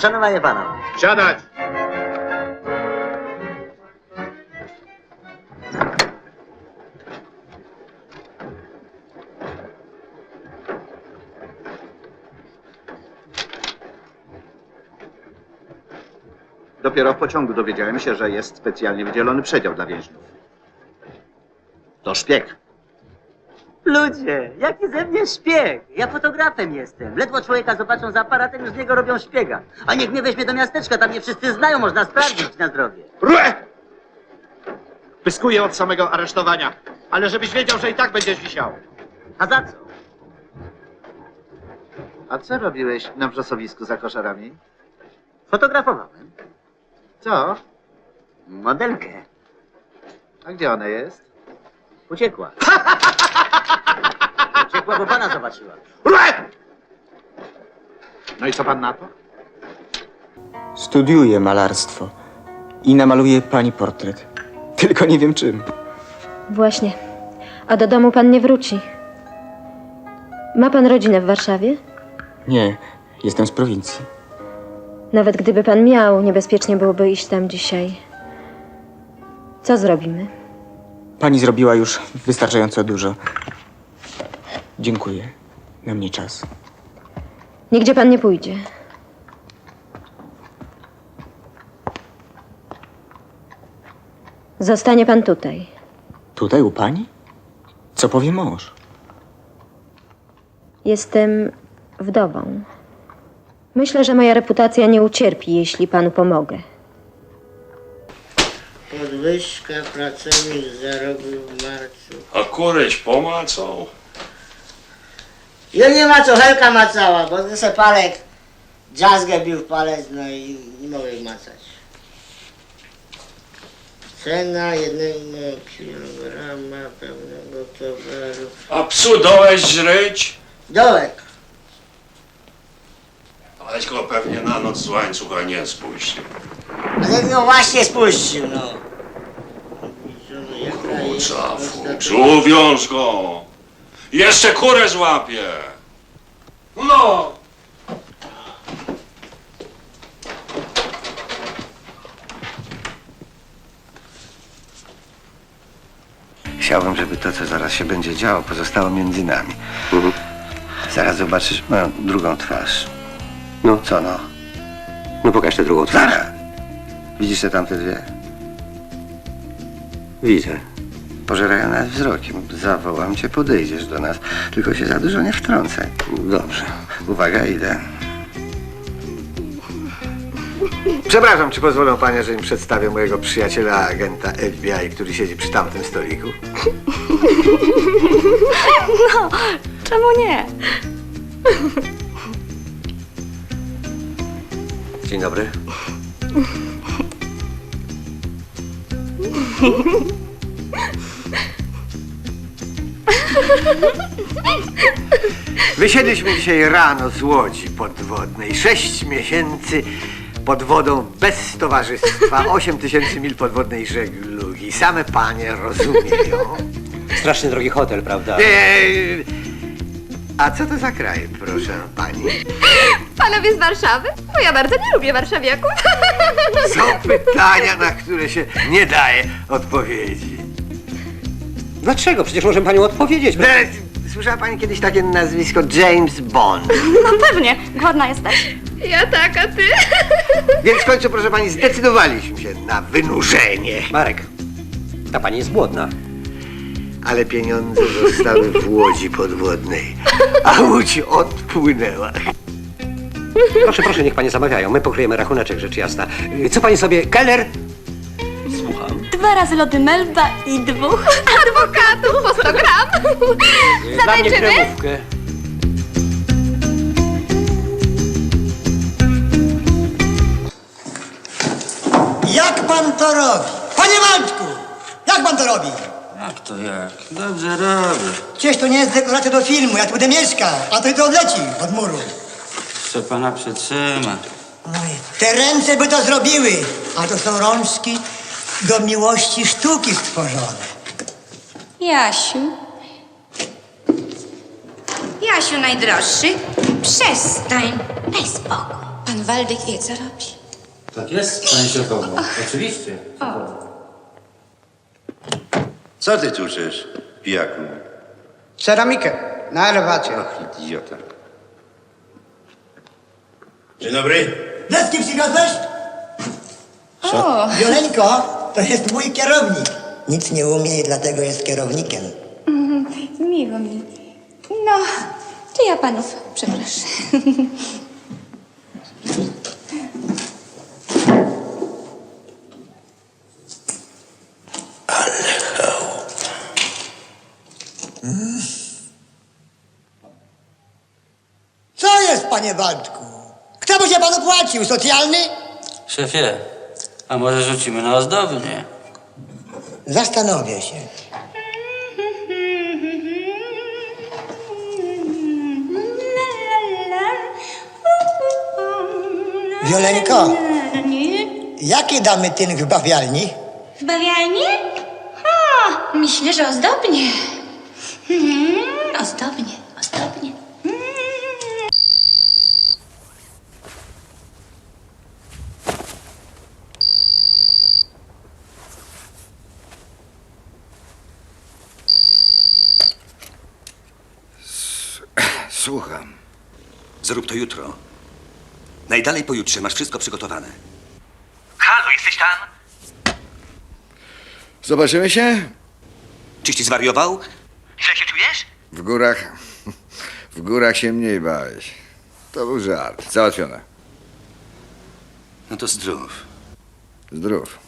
Uszanowanie pana. Siadać! Dopiero w pociągu dowiedziałem się, że jest specjalnie wydzielony przedział dla więźniów. To szpieg. Ludzie, jaki ze mnie szpieg? Ja fotografem jestem. Ledwo człowieka zobaczą za aparatem, już z niego robią szpiega. A niech mnie weźmie do miasteczka, tam mnie wszyscy znają, można sprawdzić na zdrowie. Rue! Pyskuję od samego aresztowania, ale żebyś wiedział, że i tak będziesz wisiał. A za co? A co robiłeś na wrzosowisku za koszarami? Fotografowałem. Co? Modelkę. A gdzie ona jest? Uciekła. Uciekła, bo pana zobaczyła. No i co pan na to? Studiuję malarstwo i namaluję pani portret. Tylko nie wiem czym. Właśnie. A do domu pan nie wróci. Ma pan rodzinę w Warszawie? Nie, jestem z prowincji. Nawet gdyby pan miał, niebezpiecznie byłoby iść tam dzisiaj. Co zrobimy? Pani zrobiła już wystarczająco dużo. Dziękuję. Na mnie czas. Nigdzie pan nie pójdzie. Zostanie pan tutaj. Tutaj u pani? Co powie mąż? Jestem wdową. Myślę, że moja reputacja nie ucierpi, jeśli panu pomogę. Podwyżka pracownik zarobił w marcu. A kuryć pomacał? Ja nie ma co, Helka macała, bo se palek, jazzgę bił w palec, no i nie mogę ich macać. Cena jednego kilograma pewnego towaru. A psu dołeś żryć? Dołek. Aleś go pewnie na noc z łańcucha nie spuścił. Ale no właśnie spuścił, no. Jaka jest Fuca, ostateczna- fucz, uwiąż go! Jeszcze kurę złapie! No! Chciałbym, żeby to, co zaraz się będzie działo, pozostało między nami. Zaraz zobaczysz moją drugą twarz. No. Co no? No pokaż tę drugą twarz. Zaraz! Widzisz te tamte dwie? Widzę. Pożerają nas wzrokiem. Zawołam cię, podejdziesz do nas. Tylko się za dużo nie wtrącaj. Dobrze. Uwaga, idę. Przepraszam, czy pozwolą panie, że im przedstawię mojego przyjaciela, agenta FBI, który siedzi przy tamtym stoliku? Czemu nie? Dzień dobry. Wysiedliśmy dzisiaj rano z łodzi podwodnej. Sześć miesięcy pod wodą bez towarzystwa. Osiem tysięcy mil podwodnej żeglugi. Same panie rozumieją. Strasznie drogi hotel, prawda? Eee, a co to za kraj, proszę pani? Panowie z Warszawy? Bo ja bardzo nie lubię warszawiaków. Są pytania, na które się nie daje odpowiedzi. Dlaczego? Przecież możemy panią odpowiedzieć. Słyszała pani kiedyś takie nazwisko James Bond? No pewnie, głodna jesteś. Ja tak, a ty? Więc w końcu, proszę pani, zdecydowaliśmy się na wynurzenie. Marek, ta pani jest głodna. Ale pieniądze zostały w łodzi podwodnej, a łódź odpłynęła. Proszę, proszę, niech panie zamawiają. My pokryjemy rachuneczek, rzecz jasna. Co pani sobie... Keller? Dwa razy lody Melba i dwóch adwokatów po 100 gram. Zatańczymy? Jak pan to robi? Panie Waldku! Jak pan to robi? Jak to jak? Dobrze robię. Przecież to nie jest dekoracja do filmu, ja tu będę mieszkał, a to i to odleci od muru. Chcę pana przytrzymać. No i te ręce by to zrobiły, a to są rączki do miłości sztuki stworzone. Jasiu. Jasiu najdroższy, przestań. Daj spokój. Pan Waldek wie, co robi. Tak jest, pani szefowo. Oczywiście. Co ty tu chcesz, pijaku? Ceramikę na elewacie. Och, idiota. Dzień dobry. Deski przyniosłeś? O, Violeńko, to jest mój kierownik. Nic nie umie i dlatego jest kierownikiem. miło mi. No, to ja panów przepraszam. Co jest, panie Waldku? Kto by się panu płacił? Socjalny? Szefie, a może rzucimy na ozdoby, nie? Zastanowię się. Violeńko, jaki damy tynk w bawialni? W bawialni? O, myślę, że ozdobnie. Ozdobnie, ozdobnie. Słucham. Zrób to jutro. Najdalej pojutrze masz wszystko przygotowane. Halo, jesteś tam? Zobaczymy się? Czyś ty zwariował? Źle się czujesz? W górach. W górach się mniej bałeś. To był żart. Załatwione. No to zdrów. Zdrów.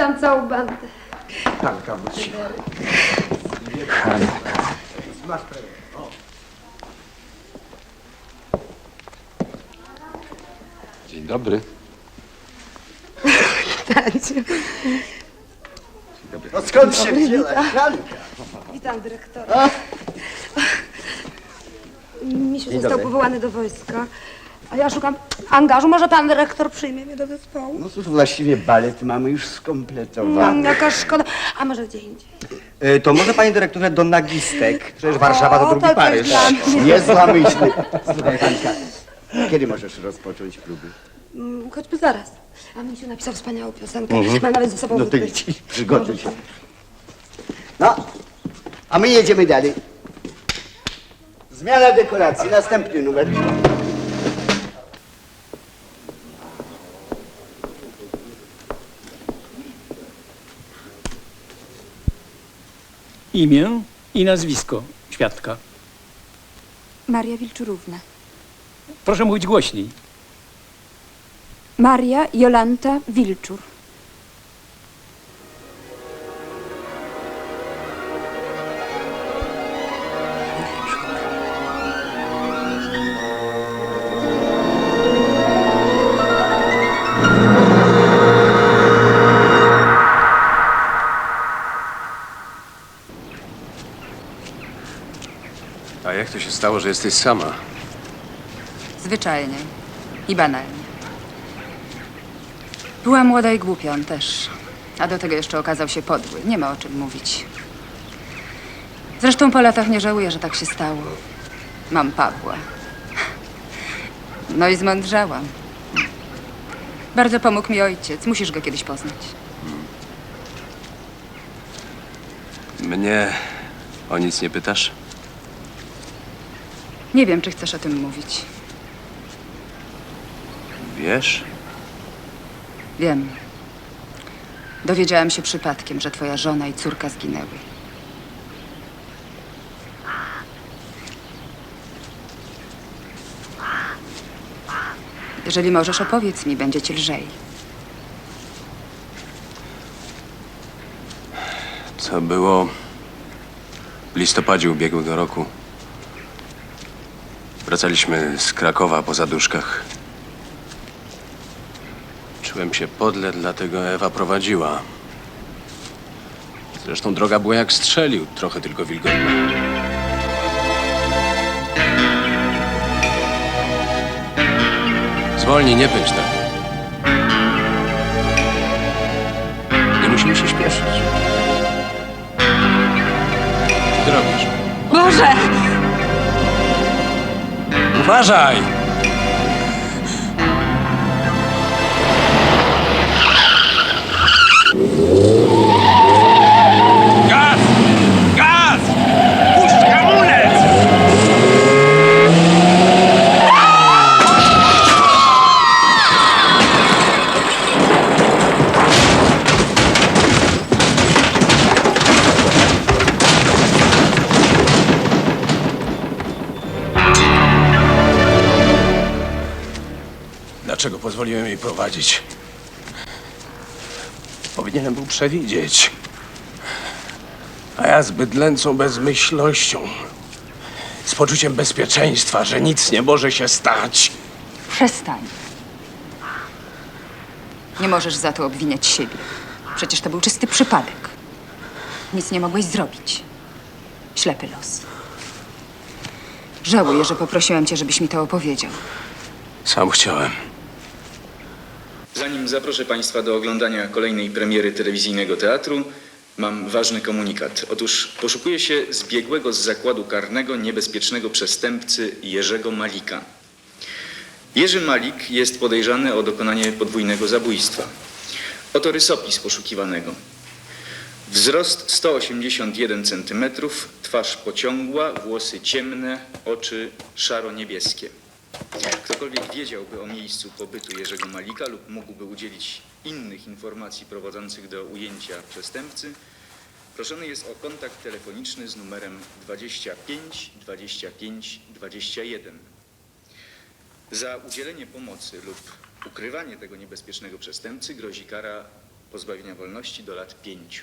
Witam całą bandę. Dzień dobry. No skąd się wzięłaś? Witam dyrektora. Misiu został powołany do wojska, a ja szukam angażu. Może pan dyrektor przyjmie mnie do zespołu? No cóż, właściwie balet mamy już skompletowany. Mm, jaka szkoda. A może gdzie indziej? E, To może panie dyrektorze do nagistek? Przecież Warszawa to O, drugi to Paryż. dla mnie. Słuchaj, Hanka, kiedy możesz rozpocząć próby? Mm, Choćby zaraz. A Misiu napisał wspaniałą piosenkę. Mam nawet ze sobą No to idź, przygotuj się. No, a my jedziemy dalej. Zmiana dekoracji, następny numer. Imię i nazwisko świadka. Maria Wilczurówna. Proszę mówić głośniej. Maria Jolanta Wilczur. Się stało, że jesteś sama? Zwyczajnie i banalnie. Była młoda i głupia, on też. A do tego jeszcze okazał się podły. Nie ma o czym mówić. Zresztą po latach nie żałuję, że tak się stało. Mam Pawła. No i zmądrzałam. Bardzo pomógł mi ojciec. Musisz go kiedyś poznać. Mnie o nic nie pytasz? Nie wiem, czy chcesz o tym mówić. Wiesz? Wiem. Dowiedziałam się przypadkiem, że twoja żona i córka zginęły. Jeżeli możesz, opowiedz mi, będzie ci lżej. To było w listopadzie ubiegłego roku. Wracaliśmy z Krakowa po zaduszkach. Czułem się podle, dlatego Ewa prowadziła. Zresztą droga była jak strzelił, trochę tylko wilgotna. Zwolnij, nie pędź tak. Nie musimy się śpieszyć. zrobisz. Boże! Uważaj! Pozwoliłem jej prowadzić? Powinienem był przewidzieć. A ja z bydlęcą bezmyślnością, z poczuciem bezpieczeństwa, że nic nie może się stać. Przestań. Nie możesz za to obwiniać siebie. Przecież to był czysty przypadek. Nic nie mogłeś zrobić. Ślepy los. Żałuję, że poprosiłam cię, żebyś mi to opowiedział. Sam chciałem. Zanim zaproszę Państwa do oglądania kolejnej premiery telewizyjnego teatru, mam ważny komunikat. Otóż poszukuje się zbiegłego z zakładu karnego niebezpiecznego przestępcy Jerzego Malika. Jerzy Malik jest podejrzany o dokonanie podwójnego zabójstwa. Oto rysopis poszukiwanego. Wzrost 181 cm, twarz pociągła, włosy ciemne, oczy szaro-niebieskie. Ktokolwiek wiedziałby o miejscu pobytu Jerzego Malika lub mógłby udzielić innych informacji prowadzących do ujęcia przestępcy, proszony jest o kontakt telefoniczny z numerem 25 25 21. Za udzielenie pomocy lub ukrywanie tego niebezpiecznego przestępcy grozi kara pozbawienia wolności do lat 5.